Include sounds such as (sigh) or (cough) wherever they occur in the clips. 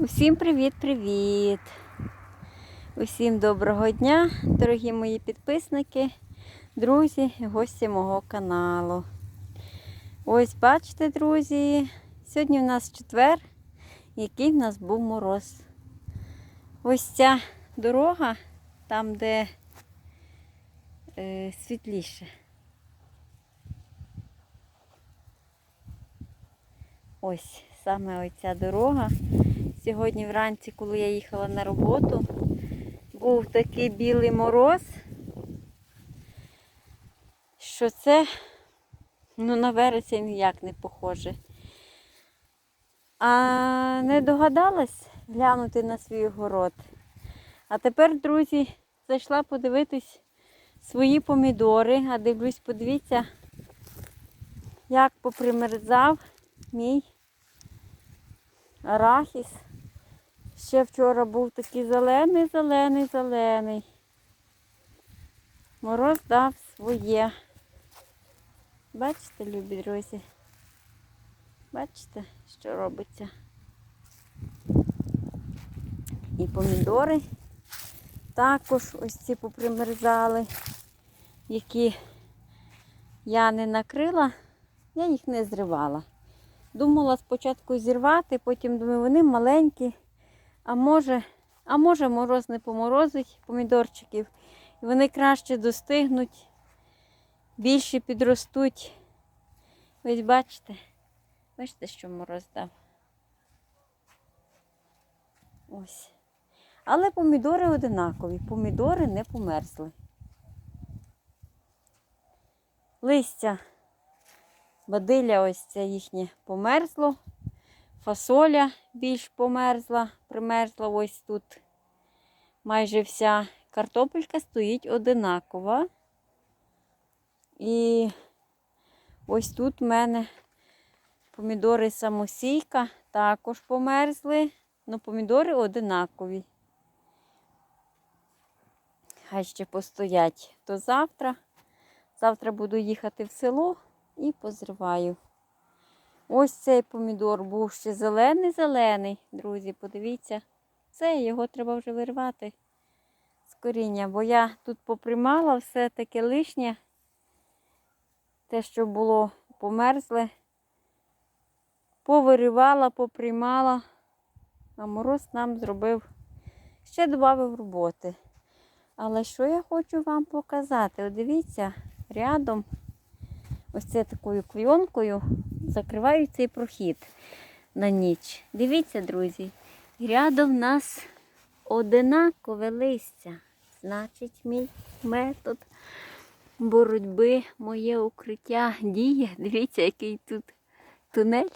Усім привіт-привіт! Усім доброго дня, дорогі мої підписники, друзі, гості мого каналу. Ось бачите, друзі, сьогодні в нас четвер, який в нас був мороз. Ось ця дорога, там, де е, світліше. Ось саме оця дорога. Сьогодні вранці, коли я їхала на роботу, був такий білий мороз, що це ну, на вересень ніяк не похоже. А не догадалась глянути на свій город. А тепер, друзі, зайшла подивитись свої помідори, а дивлюсь, подивіться, як попримерзав мій арахіс. Ще вчора був такий зелений, зелений, зелений. Мороз дав своє. Бачите, любі друзі? Бачите, що робиться? І помідори також ось ці попримерзали, які я не накрила, я їх не зривала. Думала спочатку зірвати, потім думаю, вони маленькі. А може, а може мороз не поморозить помідорчиків. І вони краще достигнуть, більше підростуть. Ось бачите, бачите, що мороз дав. Ось. Але помідори одинакові, помідори не померзли. Листя, бадилля ось це їхнє померзло. Фасоля більш померзла, примерзла ось тут. Майже вся картопелька стоїть одинакова. І ось тут в мене помідори самосійка також померзли, але помідори одинакові. Хай ще постоять до завтра. Завтра буду їхати в село і позриваю. Ось цей помідор був ще зелений-зелений, друзі, подивіться. Це його треба вже вирвати з коріння, бо я тут поприймала все таке лишнє. Те, що було померзле, повиривала, поприймала, а мороз нам зробив, ще додав роботи. Але що я хочу вам показати? От дивіться, рядом ось це такою клйонкою закриваю цей прохід на ніч. Дивіться, друзі, рядом в нас одинакове листя. Значить, мій метод боротьби, моє укриття діє. Дивіться, який тут тунель.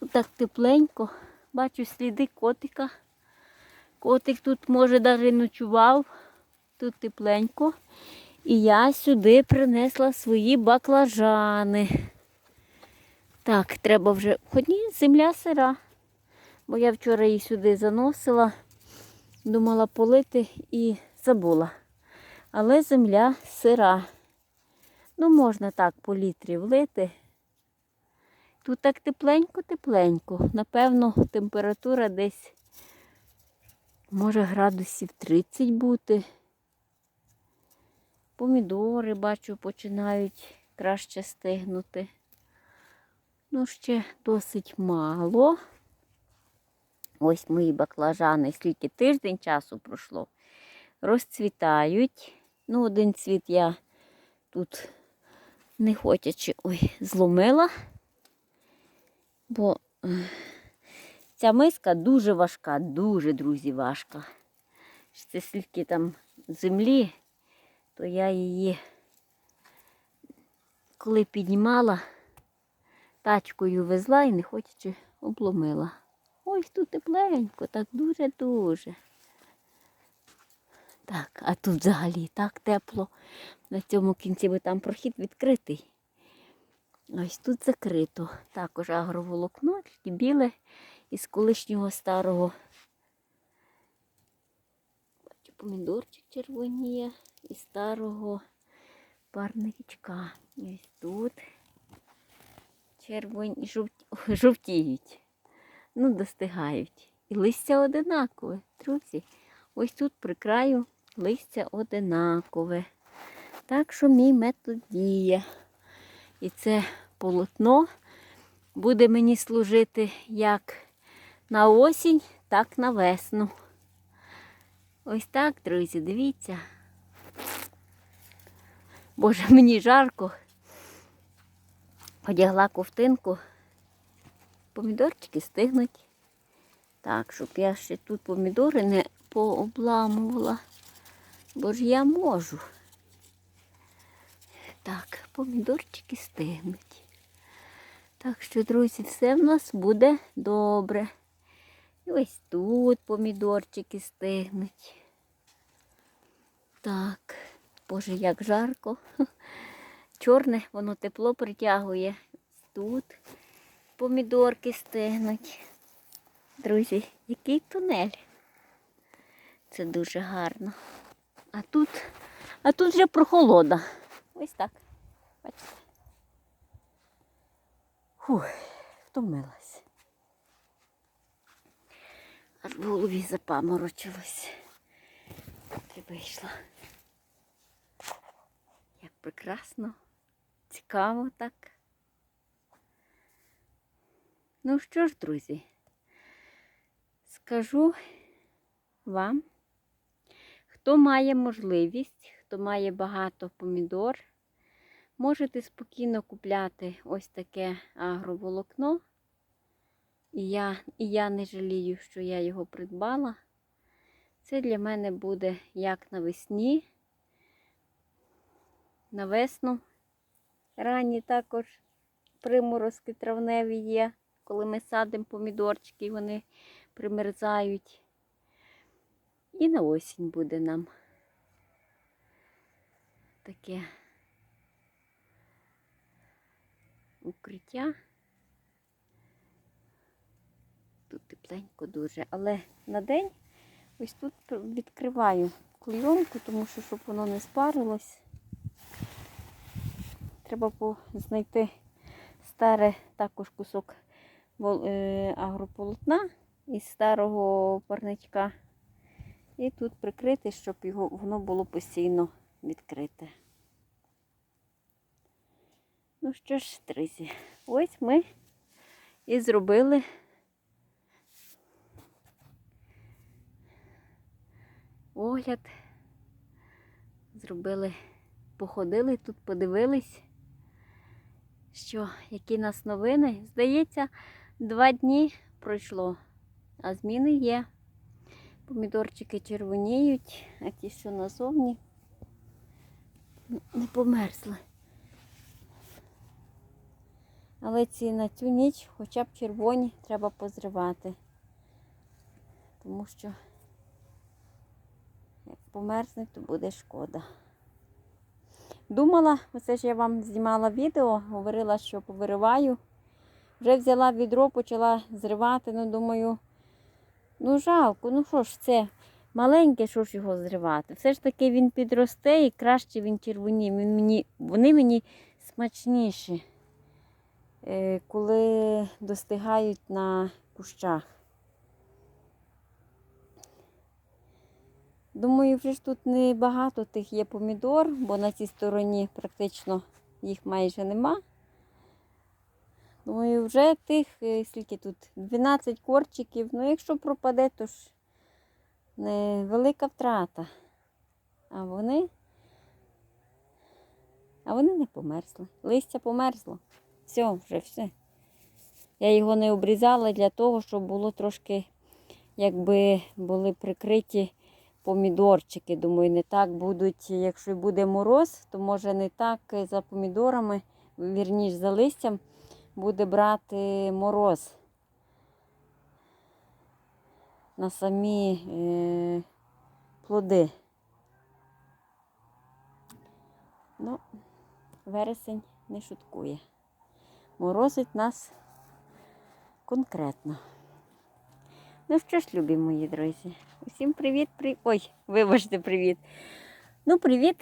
Тут так тепленько. Бачу сліди котика. Котик тут, може, навіть ночував. Тут тепленько. І я сюди принесла свої баклажани. Так, треба вже. Хоч ні, земля сира. Бо я вчора її сюди заносила, думала полити і забула. Але земля сира. Ну, можна так по літрі влити. Тут так тепленько-тепленько. Напевно, температура десь може градусів 30 бути. Помідори, бачу, починають краще стигнути. Ну, ще досить мало. Ось мої баклажани, скільки тиждень часу пройшло, розцвітають. Ну, один цвіт я тут не хочучи ой, зломила, бо е, ця миска дуже важка, дуже, друзі, важка. Це скільки там землі то я її, коли піднімала, тачкою везла і не хочучи обломила. Ось тут тепленько, так дуже-дуже. Так, а тут взагалі так тепло. На цьому кінці, бо там прохід відкритий. Ось тут закрито. Також агроволокно, біле із колишнього старого. Помідорчик червоніє із старого парничка. Ось тут червоні жовті, (laughs) жовтіють. ну, достигають. І листя одинакове, друзі. Ось тут при краю листя одинакове. Так що мій метод діє. І це полотно буде мені служити як на осінь, так на весну. Ось так, друзі, дивіться. Боже, мені жарко. Одягла ковтинку. Помідорчики стигнуть. Так, щоб я ще тут помідори не пообламувала. Бо ж я можу. Так, помідорчики стигнуть. Так що, друзі, все в нас буде добре. Ось тут помідорчики стигнуть. Так, боже, як жарко. Чорне, воно тепло притягує. Тут помідорки стигнуть. Друзі, який тунель. Це дуже гарно. А тут, а тут вже прохолода. Ось так. Бачите? Фух, втомилась. Аж в голові запаморочилось. Ти вийшла. Як прекрасно, цікаво так. Ну що ж, друзі, скажу вам, хто має можливість, хто має багато помідор, можете спокійно купляти ось таке агроволокно. І я, і я не жалію, що я його придбала. Це для мене буде як навесні, на весну. Ранні також приморозки травневі є, коли ми садимо помідорчики, вони примерзають. І на осінь буде нам таке укриття. Тут тепленько дуже, але на день ось тут відкриваю клейонку, тому що щоб воно не спарилось. Треба знайти старе також кусок е, агрополотна із старого парничка. І тут прикрити, щоб його, воно було постійно відкрите. Ну що ж, друзі, ось ми і зробили огляд. Зробили, походили тут, подивились, що які нас новини. Здається, два дні пройшло, а зміни є. Помідорчики червоніють, а ті, що назовні, не померзли. Але ці на цю ніч хоча б червоні треба позривати. Тому що померзнуть, то буде шкода. Думала, оце ж я вам знімала відео, говорила, що повириваю. Вже взяла відро, почала зривати, ну думаю, ну жалко, ну що ж це, маленьке, що ж його зривати. Все ж таки він підросте і краще він червоні. Він мені, вони мені смачніші, е, коли достигають на кущах. Думаю, вже ж тут не багато тих є помідор, бо на цій стороні практично їх майже нема. Думаю, вже тих, е, скільки тут, 12 корчиків. Ну, якщо пропаде, то ж невелика втрата. А вони, а вони не померзли. Листя померзло. Все, вже все. Я його не обрізала для того, щоб було трошки, якби були прикриті помідорчики. Думаю, не так будуть, якщо буде мороз, то може не так за помідорами, вірніш за листям, буде брати мороз на самі е, плоди. Ну, вересень не шуткує. Морозить нас конкретно. Ну що ж, любі мої друзі, усім привіт, привіт. Ой, вибачте, привіт. Ну, привіт,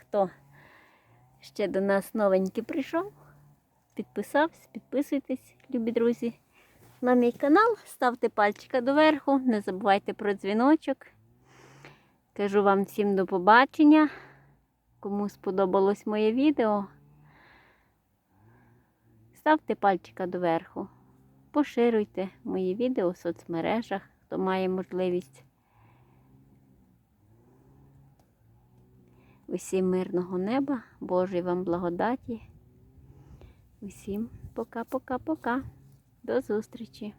хто ще до нас новенький прийшов, підписався, підписуйтесь, любі друзі. на мій канал, ставте пальчика доверху, не забувайте про дзвіночок. Кажу вам всім до побачення. Кому сподобалось моє відео, ставте пальчика доверху. Поширюйте мої відео в соцмережах, хто має можливість. Усім мирного неба, Божої вам благодаті. Усім пока-пока-пока. До зустрічі!